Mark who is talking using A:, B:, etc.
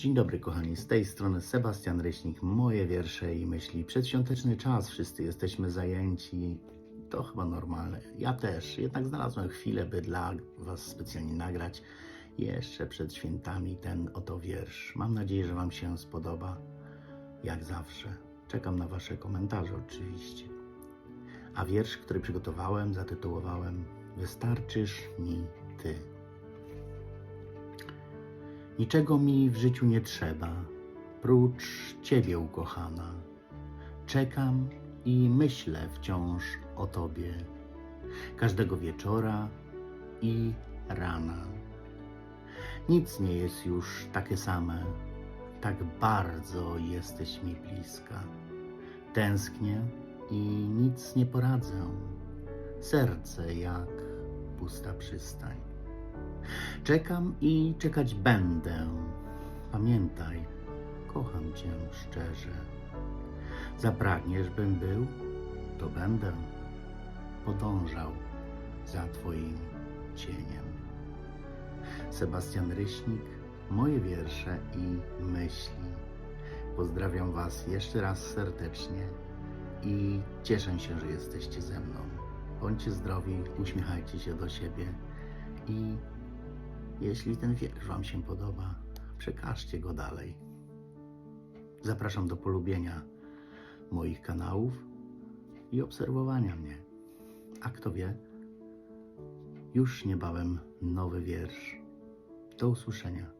A: Dzień dobry kochani, z tej strony Sebastian Ryśnik, moje wiersze i myśli. Przedświąteczny czas, wszyscy jesteśmy zajęci, to chyba normalne. Ja też, jednak znalazłem chwilę, by dla Was specjalnie nagrać jeszcze przed świętami ten oto wiersz. Mam nadzieję, że Wam się spodoba, jak zawsze. Czekam na Wasze komentarze oczywiście. A wiersz, który przygotowałem, zatytułowałem Wystarczysz mi Ty. Niczego mi w życiu nie trzeba, prócz Ciebie, ukochana. Czekam i myślę wciąż o Tobie, każdego wieczora i rana. Nic nie jest już takie same, tak bardzo jesteś mi bliska. Tęsknię i nic nie poradzę, serce jak pusta przystań. Czekam i czekać będę. Pamiętaj, kocham Cię szczerze. Zapragniesz, bym był, to będę podążał za Twoim cieniem. Sebastian Ryśnik, moje wiersze i myśli. Pozdrawiam Was jeszcze raz serdecznie i cieszę się, że jesteście ze mną. Bądźcie zdrowi, uśmiechajcie się do siebie i jeśli ten wiersz Wam się podoba, przekażcie go dalej. Zapraszam do polubienia moich kanałów i obserwowania mnie. A kto wie, już niebawem nowy wiersz. Do usłyszenia.